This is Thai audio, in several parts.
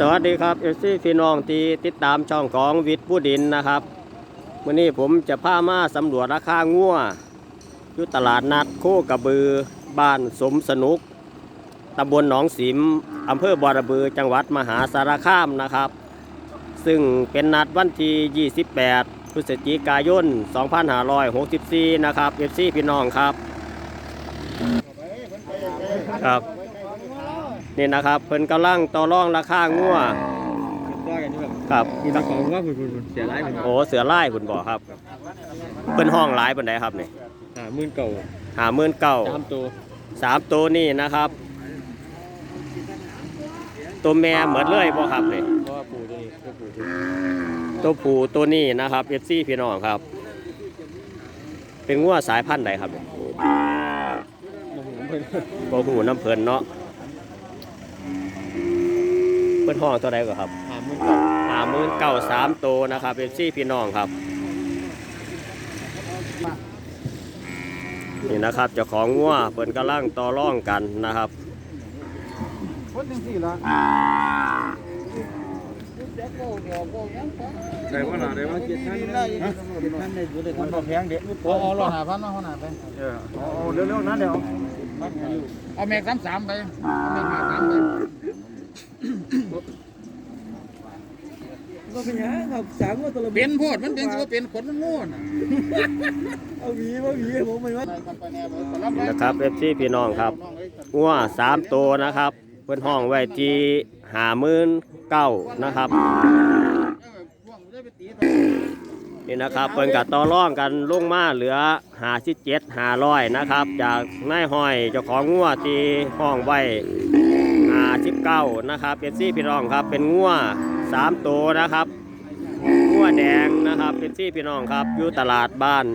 สวัสดีครับเอฟซีพี่น้องที่ติดตามช่องของวิทย์ผู้ดินนะครับวันนี้ผมจะพามาสำรวจราคางัวอยู่ตลาดนัดโคกระบือ บ้านสมสนุกตำบลหนองสิมอำเภอบอระบือจังหวัดมหาสารคามนะครับ ซึ่งเป็นนัดวันที่ 28 พฤศจิกายน 2564 นะครับเอฟซีพี่น้องครับครับ นี่นะครับเพิ่นกำลังต่อรองราคางัวก็กันอยู่แบบครับคุณตะของว่าคุณคุณเสียร้ายมันโอ้เสือไล่คุณบอกครับเพิ่นห้องหลายปานใดครับนี่หามื่นเก่าหาหมื่นเก้าตามตัวสามตัวนี่นะครับ ตัวแม่เหมือนเลยบ่ครับนี่เพราะว่าปู่ตัวนี้ก็ปู่ตัวนี้ตัวผู้ตัวนี้นะครับเอฟซีพี่น้องครับ เป็นงัวสายพันธุ์ใดครับนี่โมโหเพิ่นบ่หูน้ำเพิ่นเนาะเพิ่นห้องตัวใดก็ครับหามื่นเก่าหาหมื่นเก้าสามตัวนะครับเอฟซีพี่น้องครับ นี่นะครับเจ้าของงัวเพิ่นกำลังต่อร่องกันนะครับคนจังสี่ละได้ว่าหนาได้ว่าเจ็ดท่านได้ท่านได้อยู่ได้คนบอกแพงเด็กเอาเอารถหาพันมาคนหาไปเออเอาเร็วๆนั้นเดี๋ยวเอาแม็กสามสามไปเอาแม็กสามสามไป ก็เป็นยังครับสามก็ตัวละเป็นโพดมันเป็นสิว่าเป็นขนมันง่วนเอาหวีมาหวีผมไม่ว่า นี่นะครับเอฟซีพี่น้องครับงัวสามตัวนะครับ เพิ่นห้องไว้ที่หาหมื่นเก้านะครับ นี่นะครับเพิ่นกับต่อร่องกันลงมาเหลือหาสิเจ็ดหาร้อยนะครับ จากนายห้อยเจ้าของงัวที่ห้องไว้หาสิบเก้านะครับเอฟซีพี่น้องครับเป็นงัว สามตัวนะครับงัวแดงนะครับเอฟซีพี่น้องครับอยู่ตลาดบ้าน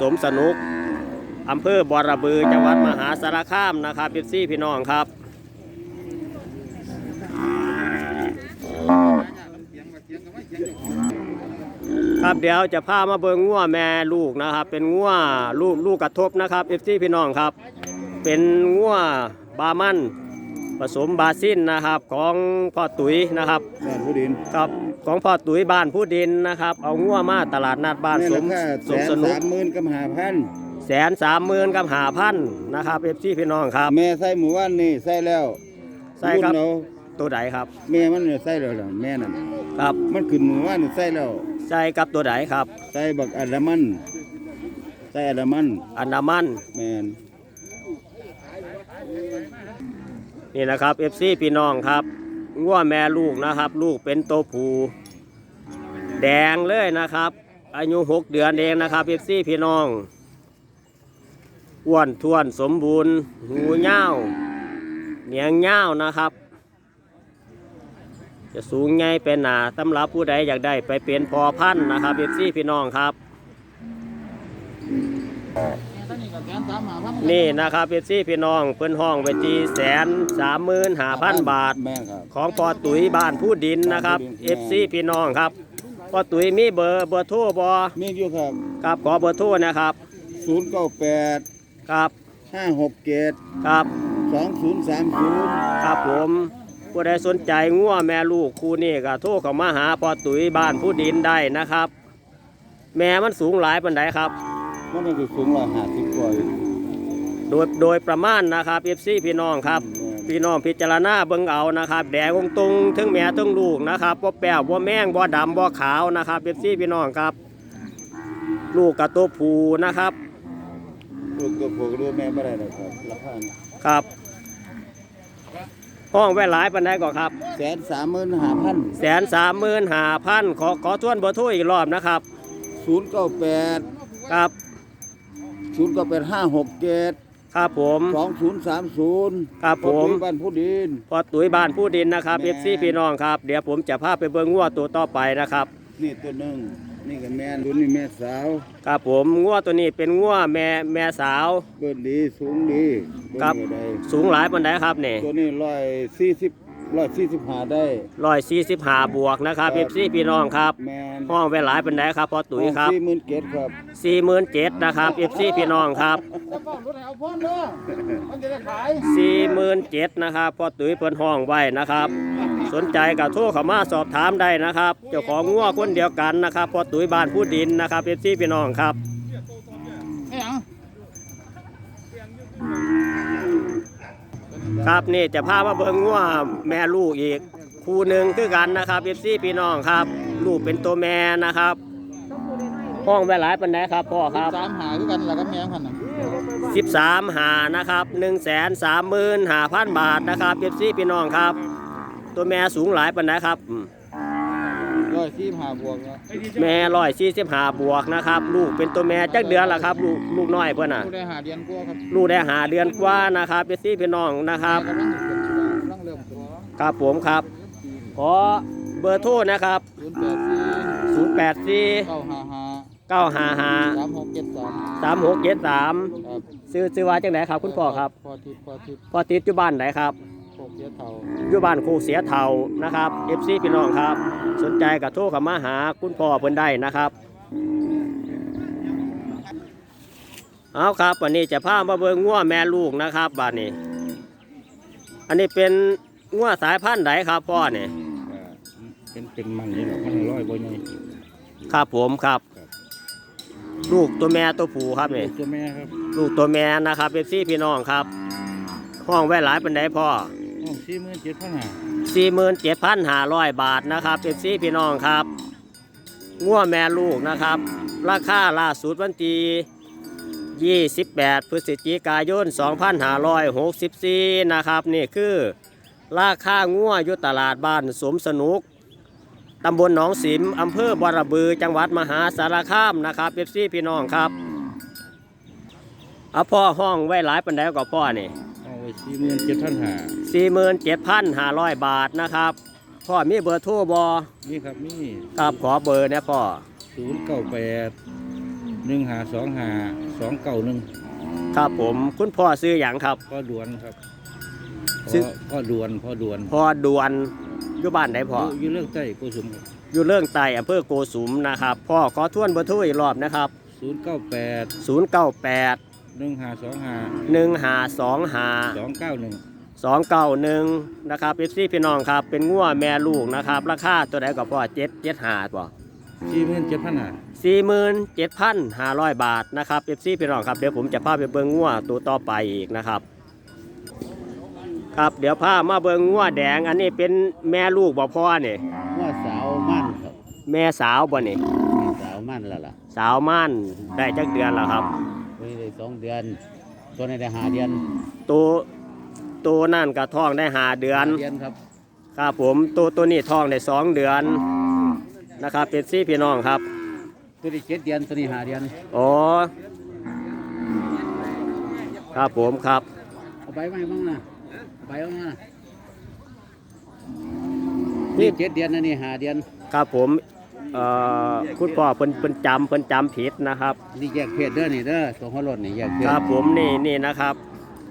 สมสนุกอำเภอบอระบือจังหวัดมหาสารคามนะครับพี่ซี่พี่น้องครับครับเดี๋ยวจะพามาเบิงงัวแม่ลูกนะครับ เป็นงัวลูกลูกกระทบนะครับเอฟซีพี่น้องครับ เป็นงัวบามัน ผสมบาซินนะครับของพ่อตุ๋ยนะครับบ้านผู้ดินครับของพ่อตุ๋ยบ้านผู้ดินนะครับ เอางัวมาตลาดนัดบ้านสมแม่ราคาสมสนุกสามหมื่นกับหาพันแสนสามหมื่นกับหาพันนะครับเอฟซีพี่น้องครับ แม่ใส่หมู่บ้านนี่ใส่แล้วใส่ครับนเอาตัวไหนครับ แม่มันเนี่ยใส่แล้วล่ะแม่นั่นครับมันขึ้นหมู่บ้านนี่ใส่แล้วใส่กับตัวไหนครับใส่บักอัดละมันใส่อัดละมันอันดามันแม่น นี่นะครับเอฟซีพี่น้องครับงัวแม่ลูกนะครับ ลูกเป็นโตผูแดงเลยนะครับ อายุหกเดือนเองนะครับเอฟซีพี่น้องอ้วนท้วนสมบูรณ์ หูเง่าเหนียงเง่านะครับ จะสูงไงเป็นหนาสำหรับผู้ใดอยากได้ไปเป็นพอพันนะครับเอฟซีพี่น้องครับ นี่นะครับเอฟซีพี่น้องเพิ่นห้องไปที่แสนสามหมื่นห้าพันบาท แม่นครับ ของพอตุ๋ยบ้านผู้ดินนะครับเอฟซีพี่น้องครับพอตุ๋ยมีเบอร์เบอร์โทรบอมีอยู่ครับครับขอเบอร์โทรนะครับศูนย์เก้าแปดครับห้าหกเจ็ดครับสองศูนย์สามศูนย์ครับผมผู้ใดสนใจงัวแม่ลูกคู่นี่ก็โทรเข้ามาหาพอตุ๋ยบ้านผู้ดินได้นะครับ แม่มันสูงหลายปันไดครับ มันก็คือสูงร้อยห้าสิบกว่าอยู่โดยโดยประมาณนะครับเอฟซีพี่น้องครับ พี่น้องพิจารณาเบิ่งเอานะครับแดงตรงๆทั้งแม่ทั้งลูกนะครับบ่แป้วบ่แม่งบ่ดำบ่ขาวนะครับเอฟซีพี่น้องครับ ลูกกับตัวผูนะครับลูกตัวผู้กับลูกแม่ไม่ได้หรอกครับราคานี่ครับห้องไว้หลายปันไดก่อนครับแสนสามหมื่นห้าพันแสนสามหมื่นห้าพันขอขอทวนเบอร์โทรอีกรอบนะครับศูนย์เก้าแปดครับ ศูนย์เก้าแปดห้าหกเจ็ดครับผม สองศูนย์สามศูนย์ครับผม บ้านผู้ดินพอตุ๋ยบ้านผู้ดินนะครับแม่เอฟซีพี่น้องครับ เดี๋ยวผมจะพาไปเบิ่งงัวตัวต่อไปนะครับ นี่ตัวหนึ่งนี่กับแม่รุ่นนี่แม่สาวครับผมงัวตัวนี้เป็นงัวแม่แม่สาวเบิ้นดีสูงดีเงครับอยู่ได้สูงหลายปันไดครับเนี่ยตัวนี้ร้อยสี่สิบ ร้อยสี่สิบห้าได้ร้อยสี่สิบห้าบวกนะครับคเอรับฟซีพี่น้องครับแมนห้องไว้หลายปันไดครับพอตุ๋ยครับสี่หมื่นเกตครับสี่หมื่นเจ็ดนะครับเอฟซีพี่น้องครับแล้วก็รถเอาพ่นเด้อมันจะได้ขายสี่หมื่นเจ็ดนะครับพอตุ๋ยเพิ่นห้องไว้นะครับ สนใจกับโทรเข้ามาสอบถามได้นะครับ เจ้าของงัวคนเดียวกันนะครับพอตุ้ยบ้านผู้ดินนะครับเอฟซีพี่น้องครับไอ้หยัง ครับนี่จะพามาเบิ่งงัวแม่ลูกอีก คู่หนึ่งคือกันนะครับเอฟซีพี่น้องครับ ลูกเป็นตัวแม่นะครับ ห้องไว้หลายปันไดครับพ่อครับ สามหาคือกันแล้วก็แม่พันน่ะ13หานะครับ1 3 5 0 0 0 บาทนะครับเอฟซีพี่น้องครับ ตัวแม่สูงหลายปันไดครับอืม ร้อยสี่หาบวกแล้วแม่ร้อยสี่สิบห้าบวกนะครับ ลูกเป็นตัวแม่จักเดือนละครับ ลูกลูกน้อยเพื่อนน่ะ ผู้ได้หาเดือนกว่าครับลูกได้หาเดือนกว่านะครับเอฟซีพี่น้องนะครับ กำลังขึ้นกำลังเริ่มขึ้นครับผมครับ ขอเบอร์โทรนะครับ ศูนย์แปดสี่084 เก้าห้าห้าเก้าห้าห้าสามหกเจ็ดสามสามหกเจ็ดสามครับซื้อซื้อว่าจังไหนครับ คุณพ่อครับ พอทิพย์พอทิพย์พ่อติดอยู่บ้านไหนครับโคก เสียเท่าอยู่บ้านครูเสียเทานะครับเอฟซีพี่น้องครับ สนใจกับโทรเข้ามาหาคุณพ่อเพิ่นได้นะครับเอาครับวันนี้จะพามาเบิ่งงัวแม่ลูกนะครับบ้านนี้ อันนี้เป็นงัวสายพันธุ์ไหนครับพ่อเนี่ยเป็นเป็นมันนี่หรอกมันร้อยบ่ใหญ่ครับผมครับ ลูกตัวแม่ตัวผู้ครับนี่ตัวแม่ครับ ลูกตัวแม่นะครับเอฟซีพี่น้องครับ ห้องไว้หลายเป็นไดพ่อห้อง สี่หมื่นเจ็ดพันห้าสี่หมื่นเจ็ดพันห้าร้อยบาทนะครับเอฟซีพี่น้องครับงัวแม่ลูกนะครับ ราคาล่าสุดวันที่28 พฤศจิกายน 2564 นะครับนี่คือราคางัวอยู่ตลาดบ้านสมสนุกตำบลหนองสิมอำเภอบวรบือจังหวัดมหาสารคามนะครับเอฟซีพี่น้องครับเอาพ่อห้องไว้หลายปันไดก็พ่อนี่ ไว้สี่หมื่นเจ็ดพันห้าสี่หมื่นเจ็ดพันห้าร้อยบาทนะครับพ่อมีเบอร์โทรบอนี่ครับนี่ครับขอเบอร์เนี่ยพ่อศูนย์เก้าแปดหนึ่งหาสองหาสองเก้าหนึ่งครับผมคุณพ่อซื้ออย่างครับ พ่อดวนครับซึ่ง พ่อพ่อดวนพ่อดวนพ่อดวนอยู่บ้านไหนพ่ออยู่เรื่องใต้กุสุมครับอยู่เรื่องไตอำเภอโกสุมนะครับ พ่อขอทวนเบอร์โทรอีกรอบนะครับ ศูนย์เก้าแปด098 หนึ่งหาสองหา1 5 2สองเก้าหนึ่ง5 2 9 1นะครับเอฟซีพี่น้องครับเป็นงัวแม่ลูกนะครับ ราคาตัวใดก็พ่อเจ็ดเจ็ดหาป่ะสี่หมื่นเจ็ดพันห้าสี่หมื่นเจ็ดพันห้าร้อยบาทนะครับเอฟซีพี่น้องครับเดี๋ยวผมจะพาไปเบิ้งงัวตัวต่อไปอีกนะครับครับเดี๋ยวพามาเบิ้งงัวแดง อันนี้เป็นแม่ลูกบ่พ่อเนี่ยว่าสาวมั่นครับ แม่สาวบ่นี่สาวมั่นแล้วล่ะ สาวม่านได้จักเดือนแล้วครับ ไปได้สองเดือน ตัวนี้ได้หาเดือนตัวตัวนั่นก็ท้องได้หาเดือนเดือนครับครับผมตัวตัวนี้ท้องได้สองเดือนนะครับเป็นซี่พี่น้องครับ ตัวนี้เจ็ดเดือนตัวนี้หาเดือนอ๋อครับผมครับเอาไปไหมบ้างนะเอาไปบ้างนะนี่เจ็ดเดือนนะนี่หาเดือนครับผม เอ่อคุณพ่อเพิ่นเพิ่นจำเพิ่นจำผิดนะครับ นี่แยกเพศเด้อนี่เด้อตัวหัวรถนี่แยกเพศครับผมนี่นี่นะครับ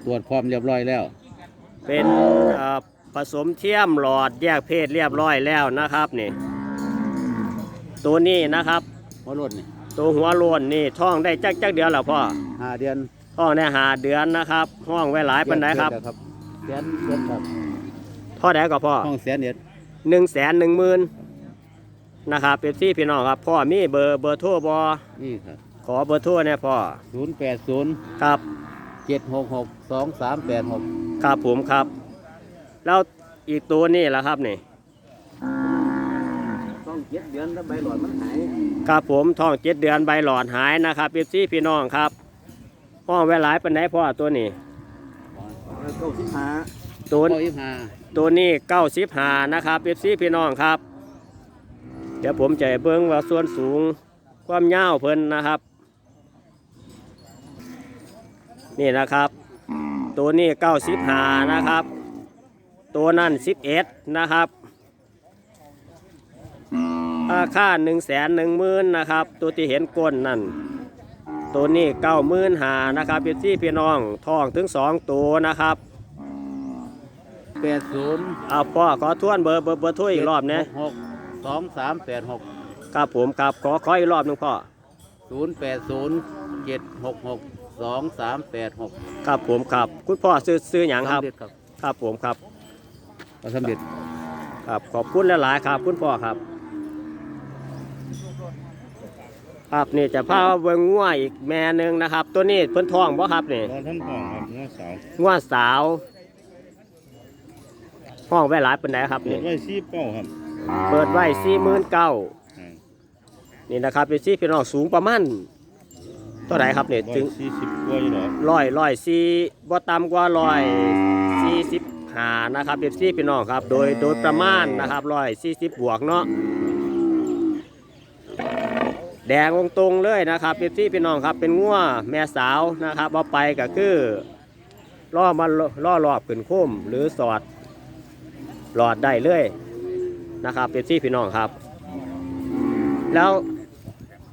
ตรวจพร้อมเรียบร้อยแล้ว เป็นเอ่อผสมเทียมหลอดแยกเพศเรียบร้อยแล้วนะครับนี่ ตัวนี้นะครับ หัวรถนี่ตัวหัวโลนนี่ท้องได้จักจักเดือนแล้วพ่อหาเดือนท้องได้หาเดือนนะครับห้องไว้หลายปันไดครับแยกเพศแล้วแสนเดือนครับท่อใดก็พ่อห้องแสนเดือนหนึ่งแสนหนึ่งหมื่น นะครับเป็นซี่พี่น้องครับพ่อมีเบอร์เบอร์โทรบอนี่ครับขอเบอร์โทรเนี่ยพ่อศูนย์แปดศูนย์ครับเจ็ดหกหกสองสามแปดหกครับผมครับ แล้วอีกตัวนี่แหละครับนี่ต้องเจ็ดเดือนแล้วใบหลอดมันหายครับผมท้องเจ็ดเดือนใบหลอดหายนะครับเป็นซี่พี่น้องครับห้องไว้หลายปันไดพ่อตัวนี้เก้าสิบห้าตัวเก้าสิบห้าตัวนี้เก้าสิบหานะครับเป็นซี่พี่น้องครับ เดี๋ยวผมจะให้เบิ้งว่าส่วนสูงความยาวเพิ่นนะครับ นี่นะครับ ตัวนี้เก้าสิบหานะครับ ตัวนั่นสิบเอ็ดนะครับราคาหนึ่งแสนหนึ่งหมื่นนะครับ ตัวที่เห็นก้นนั่นตัวนี้เก้าหมื่นหานะครับเป็นซี่พี่น้องท้องถึงสองตัวนะครับแปดศูนย์เอาพ่อขอทวนเบอร์เบอร์เบอร์โทรอีกรอบนะหก สองสามแปดหกครับผมครับขอขออีกรอบหนึงพ่อศูนย์แปดศูนย์เจ็ดหกหกสองสามแปดหกครับผมครับ คุณพ่อซื้อซื้ออย่างครับสำเร็จครับครับผมครับก็สำเร็จคครับขอบคุณหลายๆครับ คุณพ่อครับ ครับนี่จะพาเบิ่งงัวอีกแม่หนึงนะครับ ตัวนี้เพิ่นท้องบ่ครับนี่ตอนท่านพ่องครับเนื้อสาวงัวสาวห้องไว้หลายปานใดครับเปินี่ดไว้ซีเป้าครับ เปิดไว้49,000อ่านี่นะครับเป็นซี่พี่น้องสูงประมาณเท่าไหร่ครับเนี่ยร้อถึยงสี่สิบกว่าอยู่หรอร้อยร้อยสี่บ่ต่ำกว่าร้อยสี่สิบหานะครับเป็นซี่พี่น้องครับ โดยโดยประมาณนะครับร้อยสี่สิบบวกเนาะแดงองตรงๆเลยนะครับเป็นซี่พี่น้องครับเป็นงัวแม่สาวนะครับเอาไปก็คือล่อมาล่อรอบขึ้นโคุ้มหรือสอดหลอดได้เลย นะครับเป็นซี่พี่น้องครับ แล้ว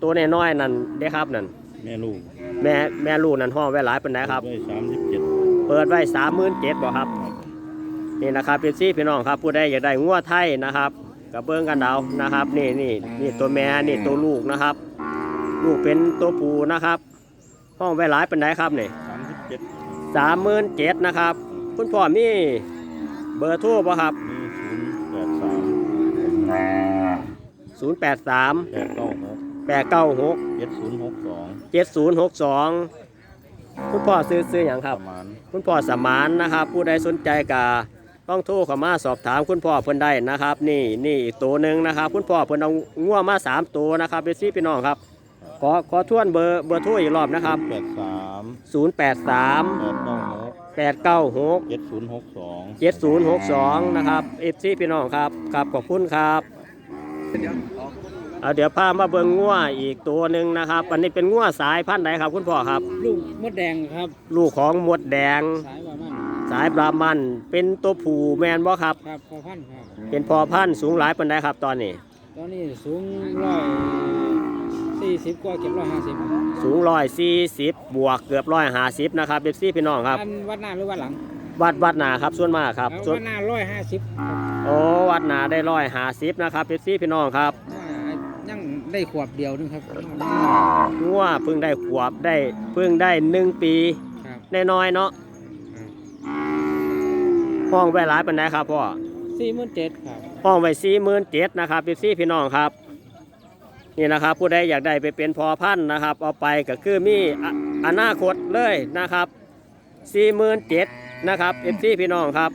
ตัวน้อยๆนั่นเด้ครับนั่นแม่ลูกแม่แม่ลูกนั่นห้องไว้หลายปันไดครับไว้สามสิบเจ็ดเปิดไว้สามหมื่นเจ็ดบ่ครับ นี่นะครับเป็นซี่พี่น้องครับผู้ใดอยากได้งัวไทยนะครับกับเบิ้งกันเดานะครับ นี่นี่นี่ตัวแม่นี่ตัวลูกนะครับ ลูกเป็นตัวผู้นะครับ ห้องไว้หลายปันไดครับนี่สามสิบเจ็ดสามหมื่นเจ็ดนะครับ คุณพ่อมีเบอร์โทรบ่ครับ มี ศูนย์แปดสามศูนย์แปดสามแปดเก้าหกแปดเก้าหกเจ็ดศูนย์หกสองเจ็ดศูนย์หกสองคุณพ่อซื้อซื้ออย่างคปรับ ระมาณคุณพ่อสมานนะครับ ผู้ใดสนใจกาต้องโทรเข้ามาสอบถามคุณพ่อเพิ่นได้นะครับ นี่นี่อีกตัวหนึ่งนะครับ คุณพ่อเพิ่นเอางัวมาสามตัวนะครับเป็นซี่พี่น้องครับขอขอทวนเบอร์เบอร์โทรอีกรอบนะครับแปดสาม0 8 3 แปดเก้าหก 8 9 6เจ็ดศูนย์หกสอง7 0 6 2นะครับเอฟซีพี่น้องครับครับขอบคุณครับเอาเดี๋ยวพามาเบิ่งงัวอีกตัวหนึ่งนะครับ อันนี้เป็นงัวสายพันธุ์ไหนครับ คุณพ่อครับ ลูกมดแดงครับ ลูกของหมดแดง สายว่ามันสายบรามันเป็นตัวผู้แมนบ่ครับ ครับพอพันครับ เป็นพอพันธุ์สูงหลายปานใดครับตอนนี้ ตอนนี้สูงร้อย สี่สิบกว่าเก็บร้อยห้าสิบสูงร้อยสี่สิบบวกเกือบร้อยห้าสิบนะครับเอฟซีพี่น้องครับ อันวัดหน้าหรือวัดหลัง วัดวัดหนาครับส่วนมากครับเอาส่วนวัดหน้าร้อยห้าสิบโอ้วัดหนาได้ร้อยห้าสิบนะครับเอฟซีพี่น้องครับยังได้ขวบเดียวนึงครับงัวเพิ่งได้ขวบได้เพิ่งได้หนึ่งปีครับน้อยๆเนาะห้องไว้หลายปานใดครับพ่อสี่หมื่นเจ็ดครับห้องไว้สี่หมื่นเจ็ดนะครับเอฟซีพี่น้องครับ นี่นะครับผู้ใดอยากได้ไปเป็นพอพันธ์นะครับ เอาไปก็คือมีออนาคตเลยนะครับสี่หมื่นเจ็ดนะครับเอฟซีพี่น้องครับ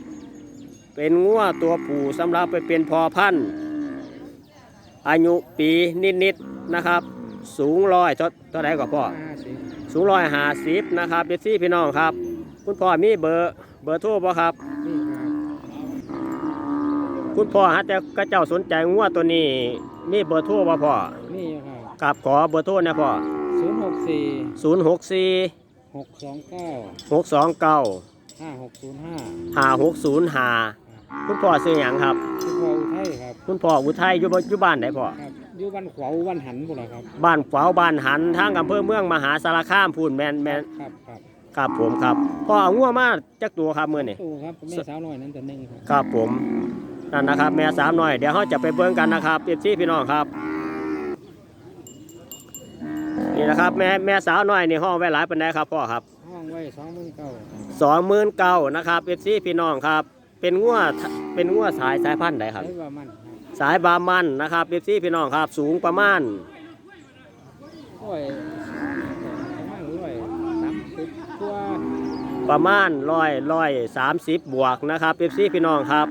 เป็นงัวตัวผู้สำหรับไปเป็นพอพันธ์อายุปีนิดๆนะครับ สูงร้อยเท่าเท่าไหร่ก็พ่อสูงร้อยหาสิบนะครับเอฟซีพี่น้องครับ คุณพ่อมีเบอร์เบอร์โทรบ่ครับนี่ครับ คุณพ่อฮะแต่กระเจ้าสนใจงัวตัวนี้มีเบอร์โทรบ่พ่อนี่ครับกับขอเบอร์โทรนะพ่อศูนย์หกสี่ศูนย์หกสี่หกสองเก้าหกสองเก้าห้าหกศูนย์ห้าห้าหกศูนย์ห้าคุณพ่อซื้อหยังครับ คุณพ่ออุทัยครับ คุณพ่ออุทัยอยู่บ่อยู่บ้านไหนพ่อครับอยู่บ้านขวาวบ้านหันพุ่นล่ะครับ บ้านฝาวบ้านหันทางอำเภอเมืองมหาสารคามพูนแมนแมนครับครับครับผมครับพ่อเอางัวมาจักตัวครับมื้อนี้ตู้ครับแม่สาวน้อยนั้นตัวหนึงครับครับผม นั่นนะครับ แม่สามหน่อยเดี๋ยวเขาจะไปเบิ่งกันนะครับเอฟซีพี่น้องครับนี่นะครับแม่แม่สาวน้อยนี่ห้องไว้หลายปานใดครับพ่อครับห้องไว้สองหมื่นเก้าสองหมื่นเก้านะครับเอฟซีพี่น้องครับ เป็นงัวเป็นงัวสายสายพันธุ์ใดครับใช้ว่ามันครับสายบามันนะครับเอฟซีพี่น้องครับ สูงประมาณร้อยประมาณร้อยสามสิบตัวประมาณร้อยร้อยสามสิบบวกนะครับเอฟซีพี่น้องครับ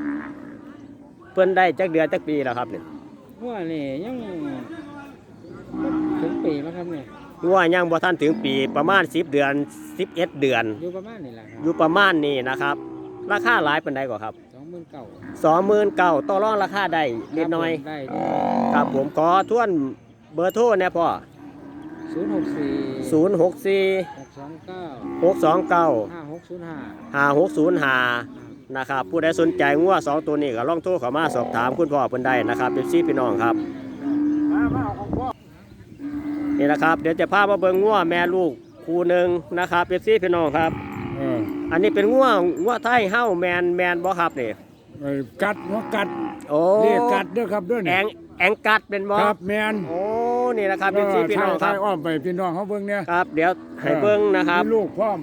เพิ่นได้จักเดือนจักปีแล้วครับเนี่ยหัวนี่ยังถึงปีมั้งครับเนี่ยงัวยังบ่ทันถึงปีประมาณ 10 เดือน 11 เดือน อยู่ประมาณนี่แหละครัอยู่ประมาณนี้นะครับ ราคาหลายปานใดก่อครับ สองหมื่นเก้าสองหมื่นเก้าต่อรองราคาได้เล็กน้อย ได้ครับผมขอทวนเบอร์โทรเนี่ยพ่อ ศูนย์หกสี่ศูนย์หกสี่หกสองเก้าหกสองเก้าห้าหกศูนย์ห้าห้าหกศู นย์ห้านะครับผู้ใดสนใจงัวสองตัวนี้ก็ลองโทรเข้ามาสอบถามคุณพ่อเพิ่นได้นะครับเป็นซีพี่น้องครับนี่นะครับ เดี๋ยวจะพามาเบิ่งงัวแม่ลูกคู่หนึ่งนะครับเป็นซีพี่น้องครับเอออันนี้เป็นงัวงัวไทยเฮ้าแมนแมนบ่ครับนี่เออกัดหัวกัดโอ้นี่กัดเด้อครับเด้อแอนี่งแองกัดเป็นบ่ครับแมนโอ้นี่นะครับเป็นซีพี่น้องคถ่ารับยอ้อมไปพี่น้องเขาเบิ่งเนี่ยครับ เดี๋ยวให้เบิ่งนะครับมีลูกพร้อม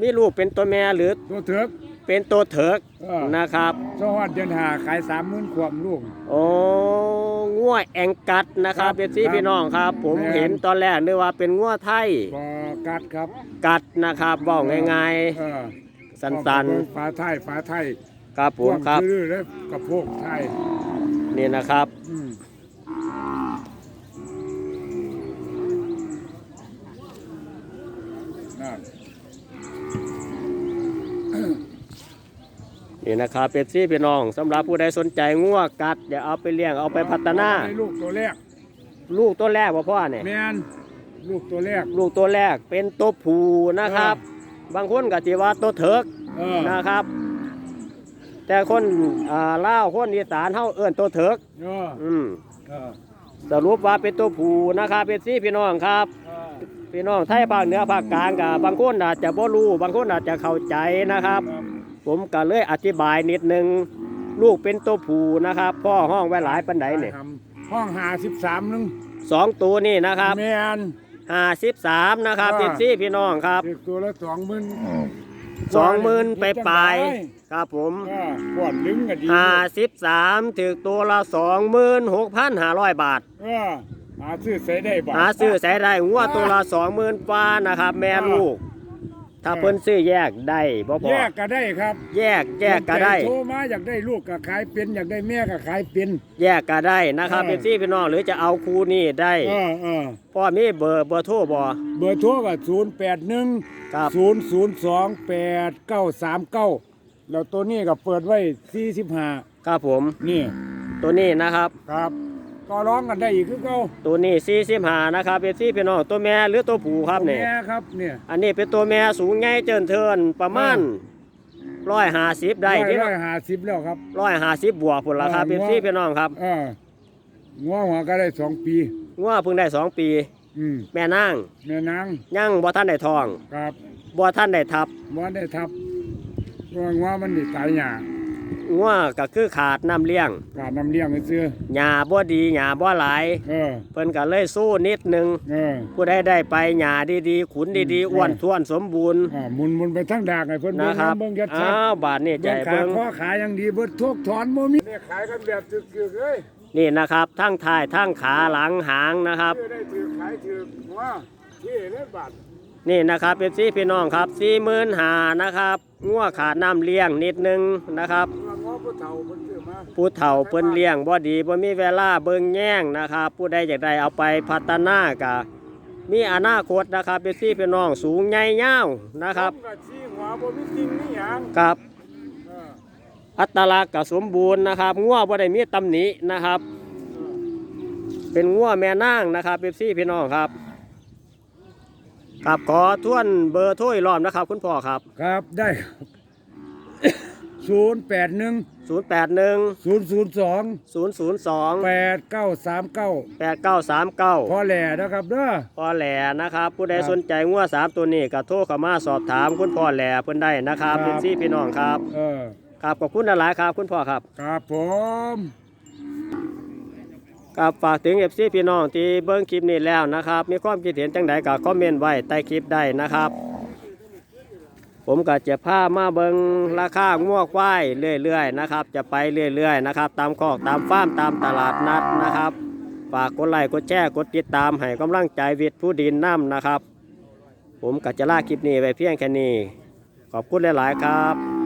มีลูกเป็นตัวแม่หรือตัวเถือก เป็นตัวเถิกเออนะครับสฮอดเดือนหาขายสามหมื่นขวบลูก โอ้งัวแองกัดนะครับครับเป็นซี่ครับพี่น้องครับ ผมแม่นเห็นตอนแรกนึกว่าเป็นงัวไทยบอกัดครับกัดนะครับบอกง่ายเออๆสันฝาไทยฝาไทยๆครับผมครับชื่อแล้วกระโพกไทยนี่นะครับ อืมนั่น นี่นะครับเป็นซี่พี่น้องสำหรับผู้ใดสนใจงัวกัดเดี๋ยวเอาไปเลี้ยงเอาไปพัฒนา ให้ลูกตัวแรกลูกตัวแรกบ่พ่อเนี่ย แมนลูกตัวแรก ลูกตัวแรกเป็นตัวผูนะครับ บางคนก็จีว่าตัวเถิกเออนะครับ แต่คนอ่าล่าวคนอีสานเฮาเอื้อนตัวเถิกเอออืมเออสรุปว่าเป็นตัวผูนะครับเป็นซี่พี่น้องครับ เออพี่น้องไทยภาคเหนือภาคกลางกับบางคนอาจจะบ่รู้บางคนอาจจะเข้าใจนะครับ ครับ ผมก็เลยอธิบายนิดนึงลูกเป็นตัวผูนะครับ พ่อห้องไว้หลายปันไดเนี่ยทำห้องหาสิบสามนึงสองตัวนี่นะครับแมนห้าสิบสามนะครับอ่าเป็นซี่พี่น้องครับเด็กตัวละสองหมื่นสองหมื่นไปปลายๆครับผมเออก่อนลึงก็ดีห้าสิบสามถึงตัวละสองหมื่นหกพันห้าร้อยบาทเออหาซื้อใส่ได้บ่หาซื้อใส่ได้งัวตัวละสองหมื่นฟ้านะครับ แม่ลูก ถ้าเพิ่นซื้อแยกได้บ่พอแยกก็ได้ครับ แยกแยกก็ได้ โทรมาอยากได้ลูกก็ขายเป็นอยากได้แม่ก็ขายเป็นแยกก็ได้นะครับเออเป็นซี่พี่น้องหรือจะเอาคู่นี่ได้เออเออพ่อมีเบอร์เบอร์โทรบ่เบอร์โทรก็ศูนย์แปดหนึ่งครับศูนย์ศูนย์สองแปดเก้าสามเก้าแล้วตัวนี้ก็เปิดไว้สี่สิบห้าครับผมนี่ตัวนี้นะครับครับ ก็ร้องกันได้อีกคือเก่าตัวนี้สี่สิบห้านะครับเป็นซี่พี่น้องตัวแม่หรือตัวผู้ครับเนี่ยแม่ครับเนี่ยอันนี้เป็นตัวแม่สูงใหญ่เจินเทินประมาณร้อยห้าสิบได้ที่ร้อยห้าสิบแล้วครับร้อยห้าสิบบวกผลราคาเออเป็นงัวซี่พี่น้องครับเอองัวหัวก็ได้สองปีงัวเพิ่งได้สองปีอืมแม่นางแม่นางยังบ่ท่านได้ทองครับบ่ท่านได้ทับบ่ได้ทับตัวงัวมันได้ตายหญ้า งัวก็คือขาดน้ำเลี้ยงการน้ำเลี้ยงให้ซื้อหญ้าบ่ดีหญ้าบ่หลายเออเพิ่นก็เลยสู้นิดนึงเออผู้ใดได้ไปหญ้าดีๆ ขุนดีอืมๆอ้วนท้วนสมบูรณ์อ่าหมุนหมุนไปทั้งดากให้เพิ่นเบิ่นะงครับน้ำเบิ่งยัดชัอ้าดวบาทนี่ใจเบิ่งขาเบิ่งข้อขายยังดีเบิดทุกถอนบ่มีเนี่ยขายกันแบบถึกๆเลยนี่นะครับทั้งท้ายทั้งขาหลังหางนะครับซื้อได้ถือขายถือว่าที่เลยบาท นี่นะครับเป็นซี่พี่น้องครับสี่หมื่นหานะครับงัวขาดน้ำเลี้ยงนิดนึงนะครับว่าง้อผู้เฒ่าเพิ่นซื้อมาผู้เฒ่าเพิ่นเลี้ยงบ่ดีบ่มีเวลาเบิ่งแย่งนะครับ ผู้ใดอยากได้เอาไปพัฒนากะมีอนาคตนะครับเป็นซี่พี่น้องสูงใหญ่ยาวนะครับผมก็ชี้หัวบ่มีจริงมีหยังกับเอออัตลักษณ์ก็สมบูรณ์นะครับงัวบ่ได้มีตำหนินะครับ เป็นงัวแม่นางนะครับเป็นซี่พี่น้องครับ ครับขอทวนเบอร์โทรอีกรอบนะครับ คุณพ่อครับครับได้ครับศูนย์แปดหนึ่ง081 ศูนย์ศูนย์สอง002 แปดเก้าสามเก้า8939พอแหล่นะครับเด้อ พ่อแหล่นะครับ ผู้ใดครับสนใจงัวสามตัวนี้ก็โทรเข้ามาสอบถามคุณพ่อแหล่เพิ่นได้นะครับครับ เป็นซี่พี่น้องครับเออ ครับขอบคุณหลายๆครับ คุณพ่อครับ ครับผม ครับฝากถึงเอฟซีพี่น้องที่เบิ่งคลิปนี้แล้วนะครับ มีความคิดเห็นจังใดก็คอมเมนต์ไว้ใต้คลิปได้นะครับ ผมก็จะพามาเบิ่งราคางัวควายเรื่อยๆนะครับ จะไปเรื่อยๆนะครับ ตามคอกตามฟาร์มตามตลาดนัดนะครับ ฝากกดไลค์กดแชร์กดติดตามให้กำลังใจวิทย์ผู้ดินน้ำนะครับ ผมก็จะลาคลิปนี้ไปเพียงแค่นี้ ขอบคุณหลาย ๆ ครับ